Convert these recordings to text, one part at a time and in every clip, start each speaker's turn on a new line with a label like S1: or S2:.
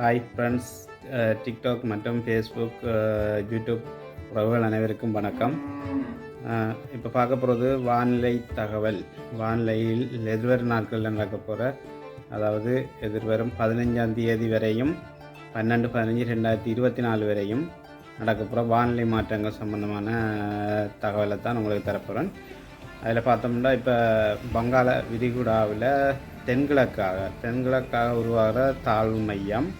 S1: Hi friends TikTok மற்றும் Facebook YouTube uh, உறவுகள் அனைவருக்கும் வணக்கம். Uh, இப்போ பார்க்க போகிறது வானிலை தகவல். வானிலையில் எதிர்வரும் நாட்களில் நடக்க போகிற அதாவது எதிர்வரும் பதினஞ்சாம் தேதி வரையும் பன்னெண்டு பதினஞ்சு ரெண்டாயிரத்தி இருபத்தி நாலு வரையும் நடக்க போகிற வானிலை மாற்றங்கள் சம்மந்தமான uh, தகவலை தான் உங்களுக்கு தரப்போகிறேன் அதில் பார்த்தோம்னா இப்போ வங்காள விரிகுடாவில் தென்கிழக்காக தென்கிழக்காக உருவாகிற தாழ்வு மையம்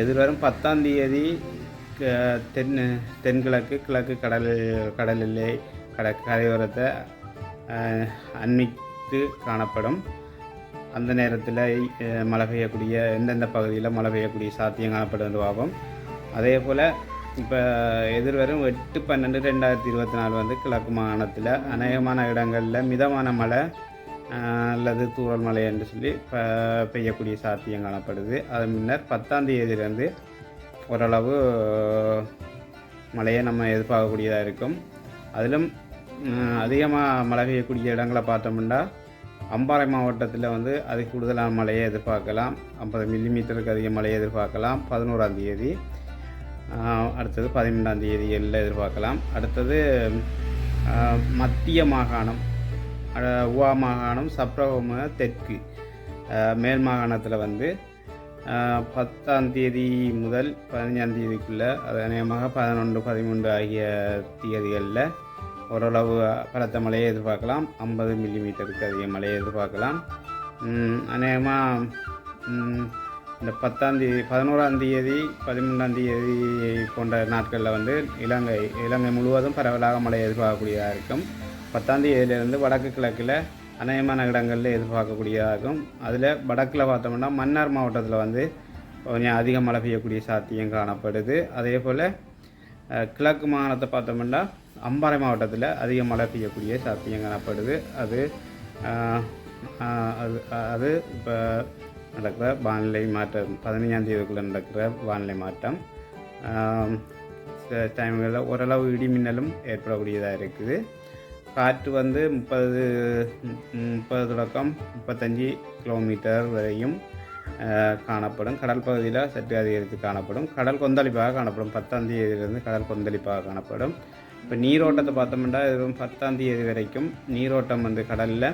S1: எதிர்வரும் பத்தாம் தேதி தென் தென்கிழக்கு கிழக்கு கடல் கடலிலே கட கரையோரத்தை அண்மித்து காணப்படும். அந்த நேரத்தில் மழை பெய்யக்கூடிய எந்தெந்த பகுதியில் மழை பெய்யக்கூடிய சாத்தியம் காணப்படுவதாகும். அதே போல் இப்போ எதிர்வரும் எட்டு பன்னெண்டு ரெண்டாயிரத்தி இருபத்தி நாலு வந்து கிழக்கு மாகாணத்தில் அநேகமான இடங்களில் மிதமான மழை அல்லது தூரல் மழை என்று சொல்லி பெய்யக்கூடிய சாத்தியம் காணப்படுது. அதன் முன்னர் பத்தாம் தேதியிலிருந்து ஓரளவு மழையை நம்ம எதிர்பார்க்கக்கூடியதாக இருக்கும். அதிலும் அதிகமாக மழை பெய்யக்கூடிய இடங்களை பார்த்தோம்னா அம்பாறை மாவட்டத்தில் வந்து அது கூடுதலான மழையை எதிர்பார்க்கலாம். ஐம்பது மில்லிமீட்டருக்கு அதிக மழையை எதிர்பார்க்கலாம். பதினோராம் தேதி அடுத்தது பதிமூன்றாம் தேதிகளில் எதிர்பார்க்கலாம். அடுத்தது மத்திய மாகாணம் உவா மாகாணம் சப்ரகம தெற்கு. மேல் மாகாணத்தில் வந்து பத்தாம் தேதி முதல் பதினஞ்சாம் தேதிக்குள்ளே அது அநேகமாக பதினொன்று பதிமூன்று ஆகிய தேதிகளில் ஓரளவு பலத்த மழையை எதிர்பார்க்கலாம். ஐம்பது மில்லிமீட்டருக்கு அதிக மழையை எதிர்பார்க்கலாம். அநேகமாக இந்த பத்தாம் தேதி பதினோராம் தேதி பதிமூன்றாம் தேதி போன்ற நாட்களில் வந்து இலங்கை இலங்கை முழுவதும் பரவலாக மழை எதிர்பார்க்கக்கூடியதாக இருக்கும். பத்தாந்தேதியிலேருந்து வடக்கு கிழக்கில் அநேகமான இடங்களில் எதிர்பார்க்கக்கூடியதாகும். அதில் வடக்கில் பார்த்தோம்னா மன்னார் மாவட்டத்தில் வந்து கொஞ்சம் அதிக மழை பெய்யக்கூடிய சாத்தியம் காணப்படுது. அதே போல் கிழக்கு மாகாணத்தை பார்த்தோம்னா அம்பாறை மாவட்டத்தில் அதிக மழை பெய்யக்கூடிய சாத்தியம் காணப்படுது. அது அது அது இப்போ நடக்கிற வானிலை மாற்றம் பதினஞ்சாம் தேதிக்குள்ளே நடக்கிற வானிலை மாற்றம். சில டைம்களில் ஓரளவு இடி மின்னலும் ஏற்படக்கூடியதாக இருக்குது. காற்று வந்து முப்பது முப்பது தொடக்கம் முப்பத்தஞ்சு கிலோமீட்டர் வரையும் காணப்படும். கடல் பகுதியில் சற்று அதிகரித்து காணப்படும். கடல் கொந்தளிப்பாக காணப்படும். பத்தாம் தேதியிலிருந்து கடல் கொந்தளிப்பாக காணப்படும். இப்போ நீரோட்டத்தை பார்த்தோம்னா இது பத்தாம் தேதி வரைக்கும் நீரோட்டம் வந்து கடலில்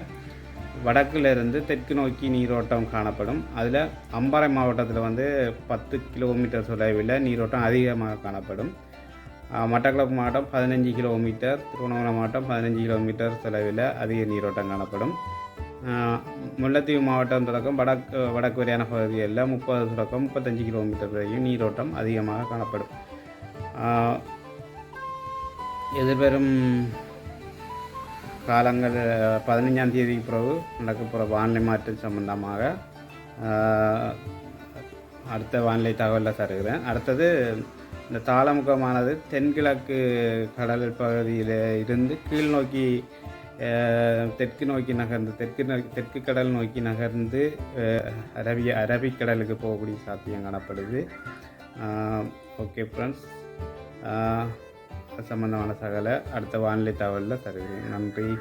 S1: வடக்கிலிருந்து தெற்கு நோக்கி நீரோட்டம் காணப்படும். அதில் அம்பாறை மாவட்டத்தில் வந்து பத்து கிலோமீட்டர் தொலைவில் நீரோட்டம் அதிகமாக காணப்படும். மட்டக்களப்பு மாவட்டம் பதினஞ்சு கிலோமீட்டர் திருவண்ணாமலை மாவட்டம் பதினஞ்சு கிலோமீட்டர் தொலைவில் அதிக நீரோட்டம் காணப்படும். முல்லைத்தீவு மாவட்டம் தொடக்கம் வடக்கு வடக்கு வரையான பகுதிகளில் முப்பது தொடக்கம் முப்பத்தஞ்சு கிலோமீட்டர் வரையும் நீரோட்டம் அதிகமாக காணப்படும். எதிர்வரும் காலங்கள் பதினஞ்சாம் தேதிக்கு பிறகு நடக்கப்போகிற வானிலை மாற்றம் சம்பந்தமாக அடுத்த வானிலை தகவலில் தருகிறேன். அடுத்தது இந்த தாளமுகமானது தென்கிழக்கு கடல் பகுதியில் இருந்து கீழ் நோக்கி தெற்கு நோக்கி நகர்ந்து தெற்கு நோக்கி தெற்கு கடல் நோக்கி நகர்ந்து அரபிய அரபிக்கடலுக்கு போகக்கூடிய சாத்தியம் காணப்படுது. ஓகே ஃப்ரெண்ட்ஸ் சம்பந்தமான தகவலை அடுத்த வானிலை தகவலில் தருகிறேன். நன்றி.